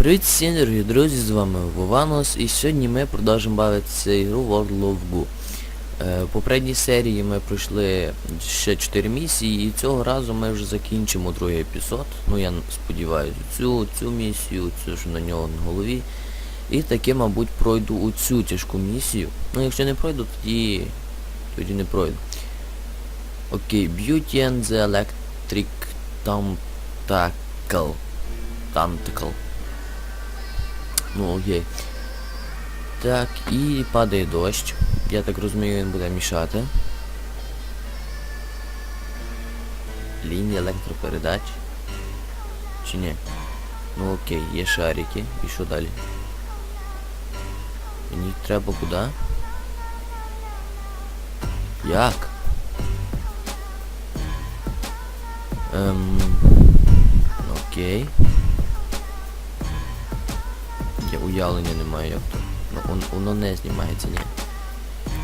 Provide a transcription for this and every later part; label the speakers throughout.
Speaker 1: Привіт всім дорогі друзі, з вами Вованос і сьогодні ми продовжимо бавитися ігру World of Goo. Е, в попередній серії ми пройшли ще 4 місії і цього разу ми вже закінчимо другий епізод. Ну я сподіваюся, цю, цю місію, цю що на нього на голові. І таки, мабуть, пройду у цю тяжку місію. Ну якщо не пройду, тоді. тоді не пройду. Окей, Beauty and the Electric Tentacle. Tentacle. Ну окей. Так, і падає дощ. Я так розумію, він буде мішати. Лінії електропередач. Чи ні? Ну окей, є шарики. І що далі? Мені треба куди? Як? Ем... Окей. Я уявлення немає як то. Ну, он, воно не знімається, ні.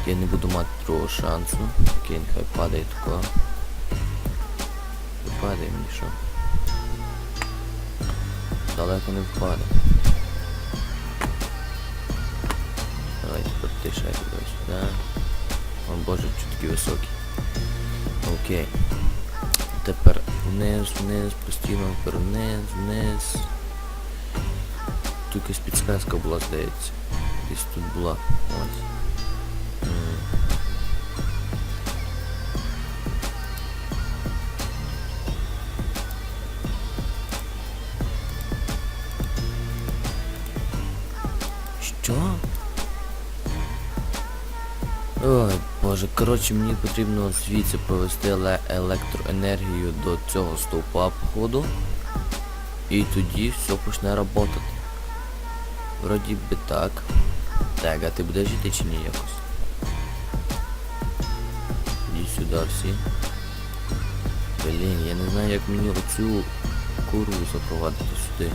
Speaker 1: Я не буду мати другого шансу. Окей, нехай падає тако. Не падає мені що. Далеко не впаде. Давай тепер ти туди сюди. О боже, чого такий високий. Окей. Тепер вниз, вниз, постійно вниз, вниз. Тут якась підсказка була, здається. Десь тут була. Ось. М. Ой, боже, коротше, мені потрібно звідси провести еле- електроенергію до цього стовпа походу. І тоді все почне працювати. Вроді би так. Так, а ти будеш жити чи ні якось? Іди сюди всі. Блін, я не знаю як мені оцю курву запровадити сюди.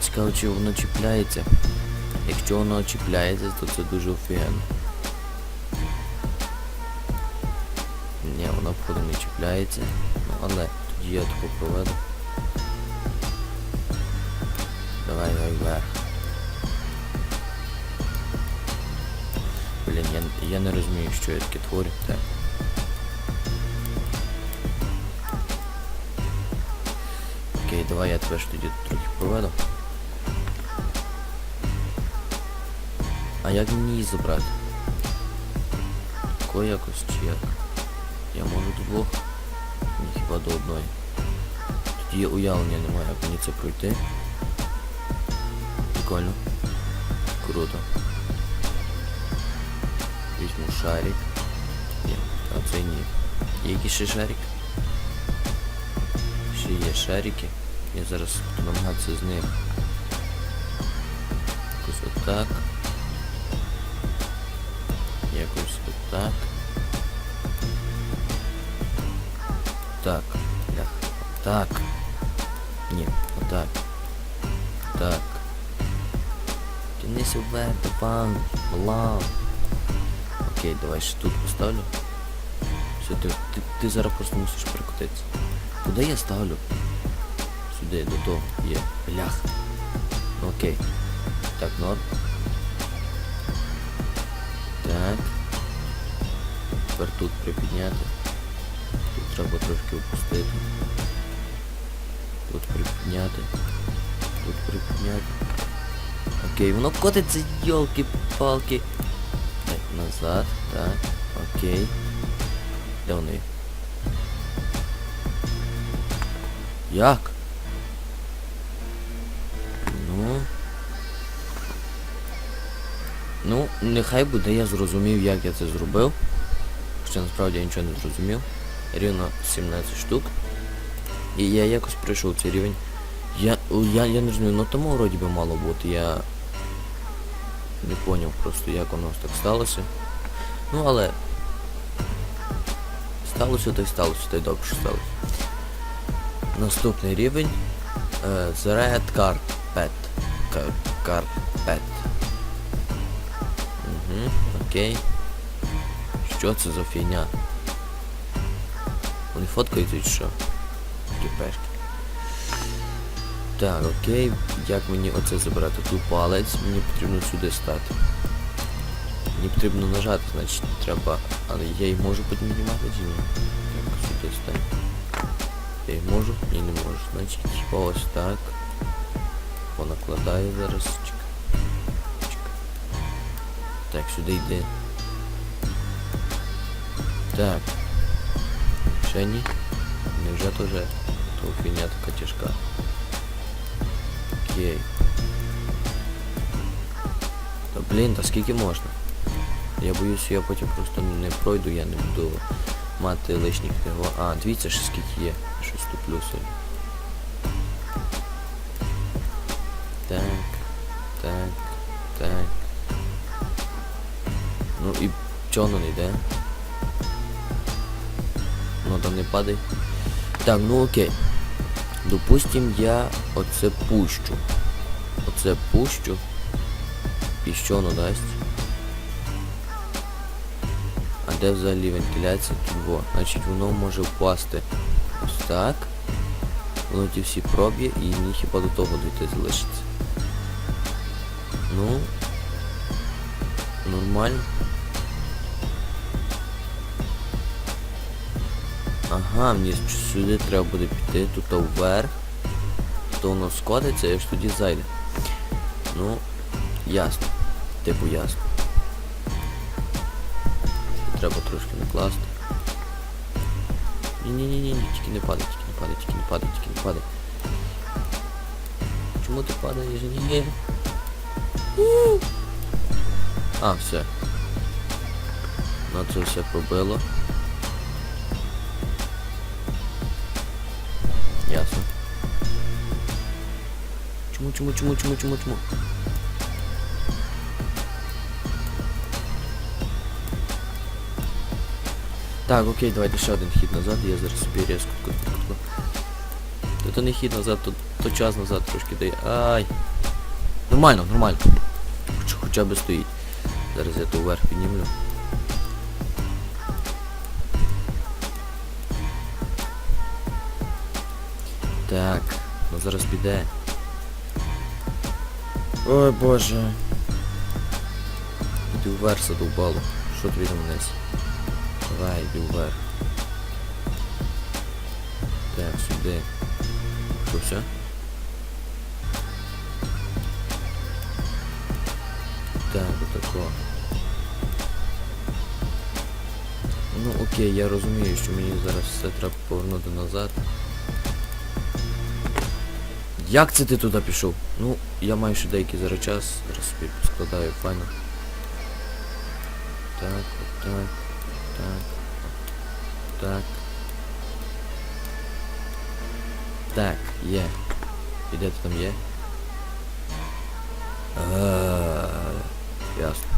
Speaker 1: Цікаво, чи воно чіпляється. Якщо воно чіпляється, то це дуже офігенно. Ні, воно походу не чіпляється. Ну але тоді я таку проведу. Вверх. Блін, я, я не розумію, що я таке творю. Так. Окей, давай я тебе ж тоді трохи проведу. А як мені її забрати? Тако якось чи як? Я можу до двох? Ні, хіба до одної. Тоді уявлення немає, як мені це пройти. Прикольно. Круто. Візьму шарик. Ні, а це ні. Є якийсь ще шарик? Ще є шарики. Я зараз буду намагатися з них. Якось отак. Якось отак. Так. Лях. Так. Ні, отак. Так. Тянися вверх, пан, лав. Окей, давай ще тут поставлю. Все, ти, ти, ти зараз просто мусиш перекотитися. Куди я ставлю? Сюди, до того. Є. Лях. Окей. Так, норм. Так. Тепер тут припідняти. Тут треба трошки опустити. Тут припідняти. Тут припідняти. Окей, воно котиться, йолки-палки. Так, назад, так, окей. Де вони? Як? Ну. Ну, нехай буде, я зрозумів, як я це зробив. Хоча насправді я нічого не зрозумів. Рівно 17 штук. І я якось пройшов цей рівень. Я, я, я не розумію, ну тому вроді би мало бути, я не поняв просто як воно так сталося. Ну але сталося то й сталося, то й добре, що сталося. Наступний рівень. Е, The Red Carpet. Car- Carpet. Угу, окей. Що це за фігня? Вони фоткають чи що? Такі пешки. Так, окей, як мені оце забрати? Тут палець, мені потрібно сюди стати. Мені потрібно нажати, значить треба. Але я їх можу піднімати чи ні? Так, сюди стань. Я їх можу? Ні, не можу. Значить, ось так. Понакладаю зараз. Чекай. Чекай. Так, сюди йди. Так. Ще ні? Невже то вже то фігня така тяжка. Окей. Та блін, та скільки можна? Я боюсь, я потім просто не пройду, я не буду мати лишніх того. А, дивіться, ще скільки є. Щось туплю собі. Так, так, так. Ну і чого воно не йде? Ну там не падай. Так, ну окей. Допустим, я оце пущу. Оце пущу. І що воно дасть? А де взагалі вентиляція тут во? Значить воно може впасти ось так. Воно ті всі проб'є і ні хіба до того дійти залишиться. Ну нормально. Ага, мені сюди треба буде піти, тут вверх. То воно скотиться і аж тоді зайде. Ну, ясно. Типу ясно. Треба трошки накласти. Ні-ні-ні, тільки не падай, тільки не падай, тільки не падай, тільки не падай. Чому ти падаєш? Ні. А, все. Ну це все пробило. Чому, чому, чому, чому, чому, чому? Так, окей, давайте ще один хід назад, я зараз собі різко кутку. Та не хід назад, то, то час назад трошки дає. Ай. Нормально, нормально. Хоч, хоча б стоїть. Зараз я то вверх піднімлю. Так, ну зараз піде. Ой боже. Іди вверх задовбало. Що тобі там вниз? Давай, іди вверх. Так, сюди. Що все? Так, отако. Ну окей, я розумію, що мені зараз все треба повернути назад. Як це ти туди пішов? Ну, я маю ще деякий зараз час, зараз собі складаю файно. Так, так, так, так. Так, є. І де ти там є? Ясно.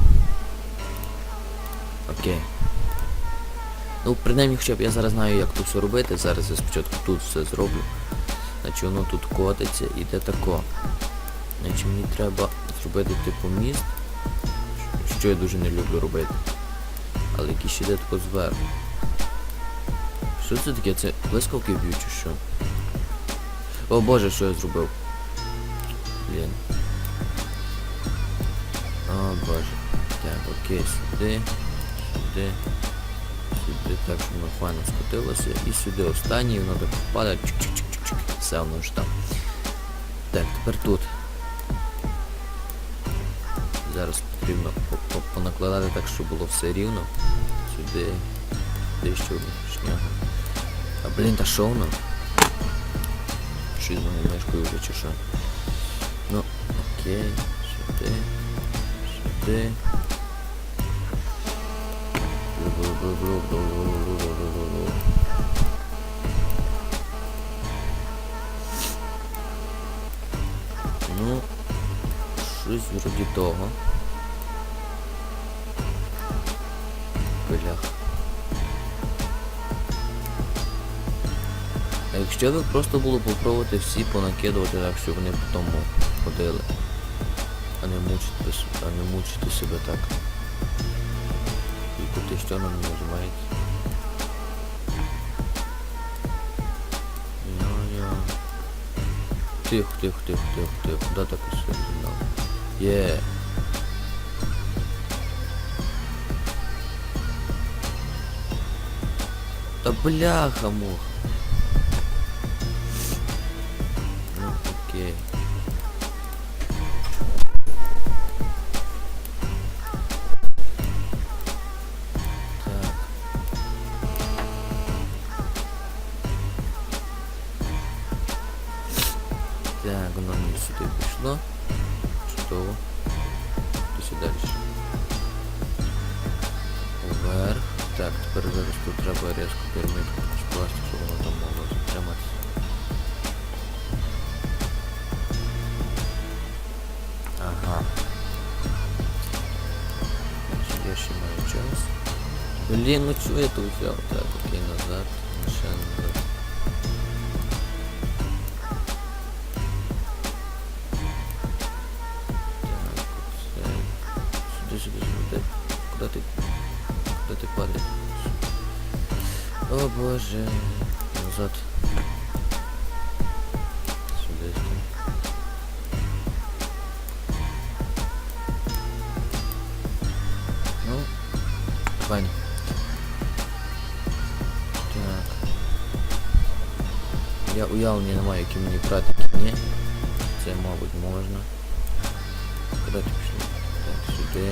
Speaker 1: Окей. Ну, принаймні хоча б я зараз знаю, як тут все робити. Зараз я спочатку тут все зроблю. Значить воно тут котиться, іде тако. Значить мені треба зробити типу міст. Що я дуже не люблю робити. Але який ще йде тако зверху. Що це таке? Це блискавки б'ють чи що? О боже, що я зробив? Блін. О боже. Так, окей, сюди, сюди, сюди, так, щоб воно файно скотилося. І сюди останній, воно так впадає. Чик-чик-чик-чик все одно ж там. Так, тепер тут. Зараз потрібно понакладати так, щоб було все рівно. Сюди. Дещо шняга. А блін, та що воно? Щось з моєю мешкою вже чи що? Ну, окей, сюди, сюди. Бл-бл-бл-бл-бл-бл. Щось вроді того. Бля. А якщо би просто було попробувати всі понакидувати так, щоб вони по тому ходили. А не мучити, а не мучити себе так. І куди що нам не нажимається. Йо-йо. Тихо, тихо, тихо, тихо, тихо. Куда так і все знав? Є. Та Блін, ну чого я тут взяв? Так, окей, назад. Ще назад. Так, оце. Сюди, сюди, сюди. О боже. Назад. Я уявлення не маю, які мені брати, які ні. Це, мабуть, можна. Куди ти пішли? Так, сюди.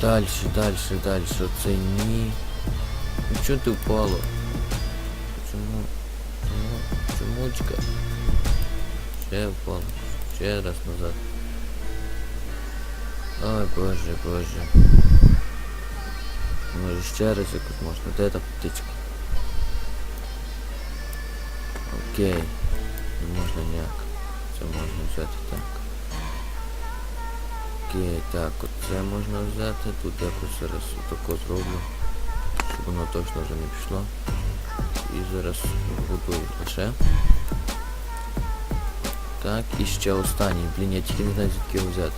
Speaker 1: Дальше, дальше, дальше. Оце ні. Ну чого ти впало? Чому? Чому? Чомучка? Ще впало. Ще раз назад. Ой, боже, боже. Може ще раз якось можна. Де та птичка? Окей. Не можна ніяк. Це можна взяти так. Окей, так, оце можна взяти. Тут якось зараз отако зроблю. Щоб воно точно вже не пішло. І зараз буду лише. Так, і ще останній. Блін, я тільки не знаю звідки його взяти.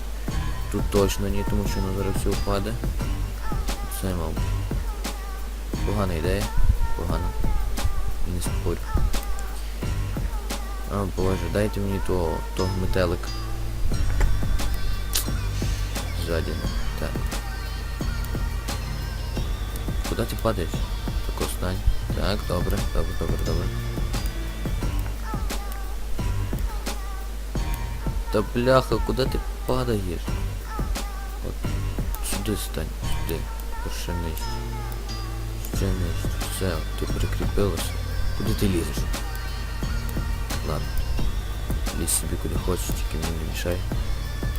Speaker 1: Тут точно ні, тому що воно зараз все впаде. Це, мабуть. Погана ідея. Погана. Не спорю. А боже, дайте мені того, того метелика. Ззаді. Так. Куди ти падаєш? Так остань. Так, добре, добре, добре, добре. Та бляха, куди ти падаєш? От сюди стань, сюди. Ще нижче. Ще нижче. Все, ти прикріпилася. Куди ти лізеш? Ладно. Лізь собі куди хочеш, тільки мені не мішай.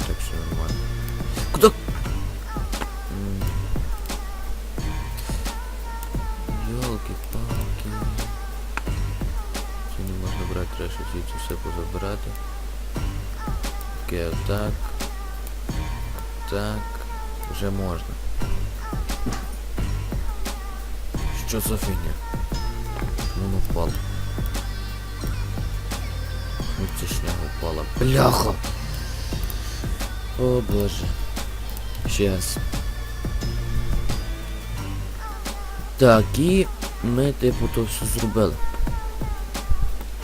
Speaker 1: Так все нормально. Куда? М. Йолки-палки. Це не можна брати, треба щось звідси все позабирати. Окей, отак. Так. Вже можна. Що за фігня? Воно впало. Це шняга впала. Бляха! О боже. Щас. Так, і ми типу то все зробили.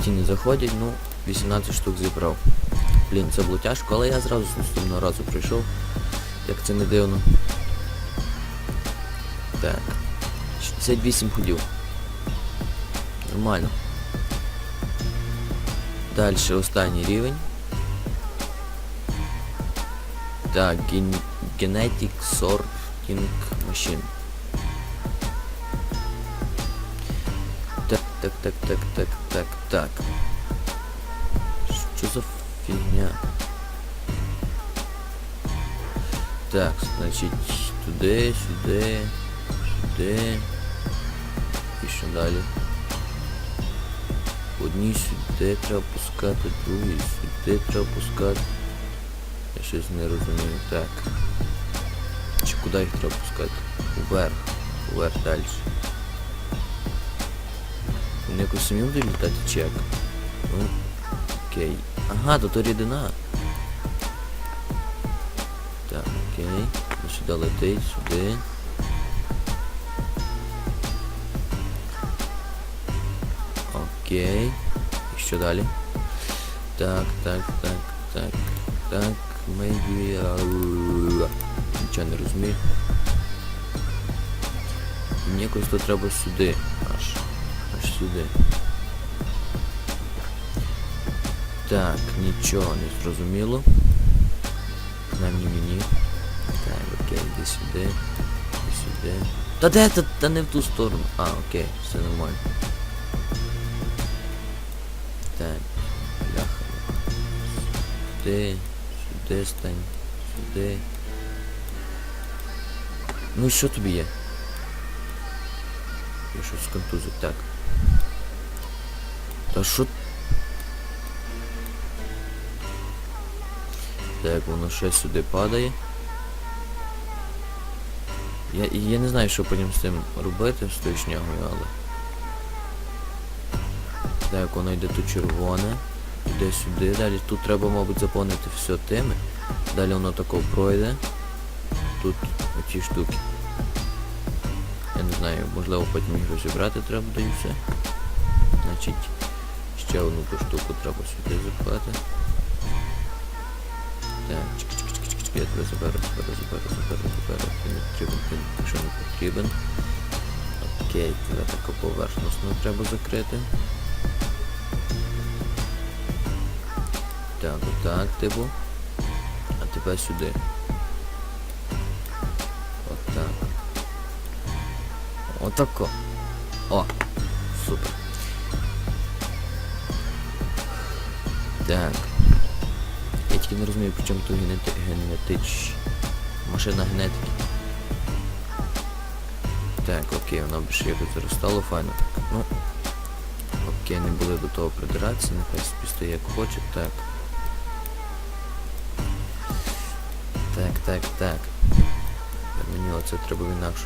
Speaker 1: Ті не заходять, ну, 18 штук зібрав. Блін, це було тяжко, але я зразу з наступного разу прийшов. Як це не дивно. Так. 68 ходів. Нормально. Далі останній рівень. Так, ген... Genetic Sorting Machine. Так, так, так, так, так, так, так. Що за фігня? Так, значить, туди, сюди, сюди. І що далі? Одні сюди треба пускати, другі сюди треба пускати. Я щось не розумію. Так. Чи куди їх треба пускати? Уверх. Уверх далі. Вони якось самі будуть літати чи як? Ну, окей. Ага, то то рідина. Так, окей. Сюди летить, сюди. Окей. І що далі? Так, так, так, так, так, maybe... Нічого не розумію. Мені якось то треба сюди. Аж. Аж сюди. Так, нічого не зрозуміло. Принаймні мені. Так, окей, іди сюди. Іди сюди. Та де та, та не в ту сторону. А, окей, все нормально. Сюди, сюди стань, сюди. Ну і що тобі є? Я щось контузив, так. Та що? Так, воно ще сюди падає. Я, я не знаю, що потім з цим робити, з тою шнягою, але... Так, воно йде тут червоне. Йде сюди. Далі тут треба, мабуть, заповнити все тими. Далі воно тако пройде. Тут оці штуки. Я не знаю, можливо потім їх розібрати треба буде і все. Значить, ще одну ту штуку треба сюди запхати. Так, чик-чик-чик-чик, я тебе заберу, заберу, заберу, заберу, заберу. Ти не потрібен, ти якщо не потрібен. Окей, тебе тако поверхносно треба закрити. Так, отак, типу. А тебе сюди. Отак. Отако. О, супер. Так. Я тільки не розумію, при чому тут генети... генетич... Машина генетики. Так, окей, воно б ще якось зростало файно. Ну. Окей, не були до того придиратися, нехай собі як хоче, так. Так, так. Мені оце треба в інакшу.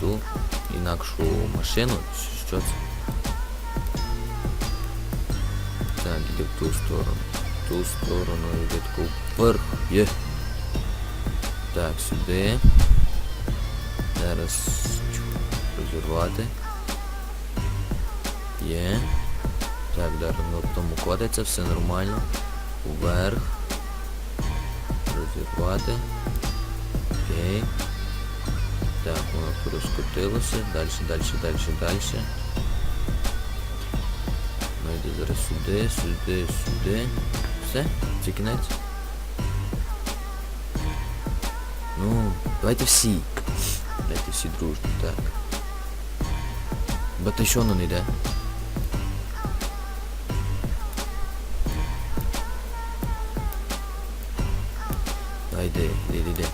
Speaker 1: Ту інакшу машину. Що це? Так, іде в ту сторону. В ту сторону йде таку вверх. Є. Так, сюди. Зараз розірвати. Є. Так, далі на тому котиться, все нормально. Вверх. Розірвати. Окей. Так, воно тут розкотилося. Далі, далі, далі, далі. Ну йде зараз сюди, сюди, сюди. Все, це кінець. Ну, давайте всі. Давайте всі дружно, так. Батальйону не йде. Давай йди, йди, йди, йди.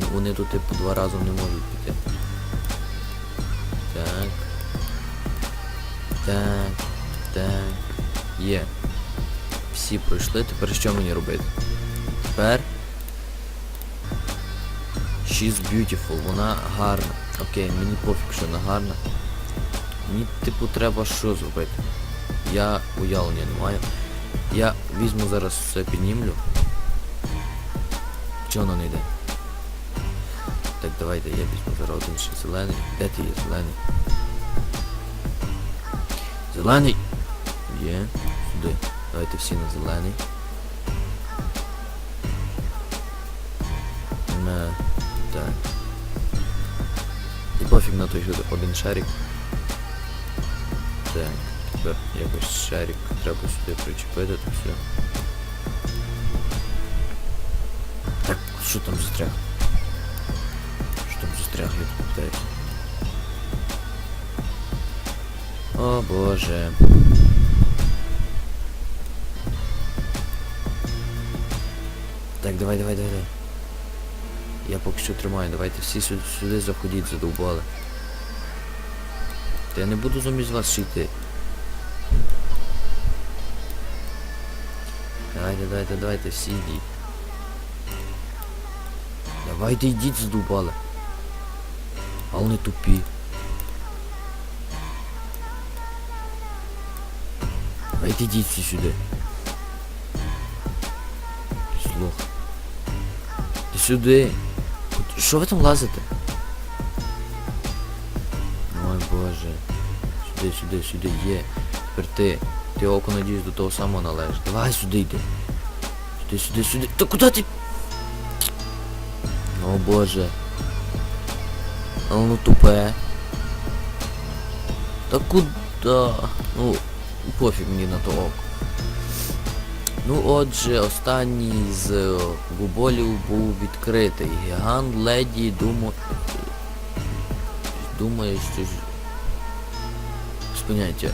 Speaker 1: Ну, Вони тут типу два рази не можуть піти. Так. Так. Так. Є. Всі пройшли, тепер що мені робити? Тепер. She's beautiful, вона гарна. Окей, мені пофіг, що вона гарна. Мені, типу, треба що зробити? Я уявлення не маю. Я візьму зараз все піднімлю. Чого воно не йде? Так, давайте я візьму зараз один ще зелений. Де ти є зелений? Зелений! Є, сюди. Давайте всі на зелений. На... Так. І пофіг на той один шарик. Так, тепер якось шарик треба сюди причепити, то все. Що там застряг? Що там застряг, я. О боже. Так, давай, давай, давай, давай. Я поки що тримаю, давайте всі сюди, сюди заходіть, задовбали. Та я не буду замість вас йти. Давайте, давайте, давайте, всі йдіть. Давайте йдіть. А вони тупі. Давайте йдіть всі сюди. Слух. Ти сюди. Що ви там лазите? Ой боже. Сюди, сюди, сюди є. Тепер ти. Ти око надіюсь до того самого належиш. Давай сюди йди. Сюди, сюди, сюди. Та куди ти? О боже. А ну тупе. Та куда? Ну, пофіг мені на то око. Ну отже, останній з е, губолів був відкритий. Гігант леді думо... думає, що ж... з.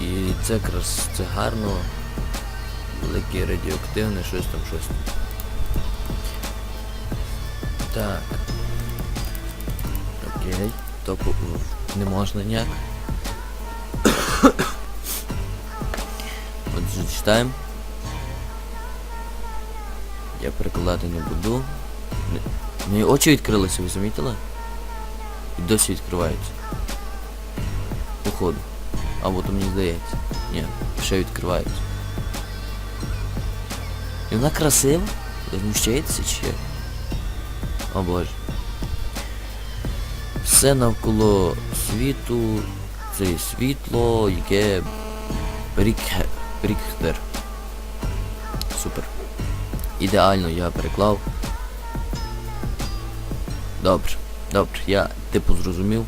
Speaker 1: І це якраз це гарно. Велике радіоактивне, щось там, щось. Так. Окей. То по- не можна ніяк. Отже, читаємо. Я перекладати не буду. Не- Мої очі відкрилися, ви замітили? І досі відкриваються. Походу. Або то мені здається. Ні, ще відкриваються. І вона красива? Возмущається чи? О боже. Все навколо світу, це світло, яке Брікхе... Брікхтер. Супер. Ідеально я переклав. Добре, добре, я типу зрозумів.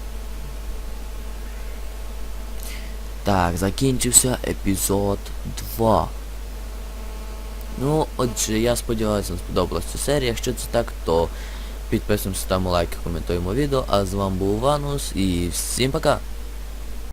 Speaker 1: Так, закінчився епізод 2. Ну, отже, я сподіваюся, вам сподобалася ця серія. Якщо це так, то підписуємося, ставимо лайки, коментуємо відео. А з вами був Ванус і всім пока!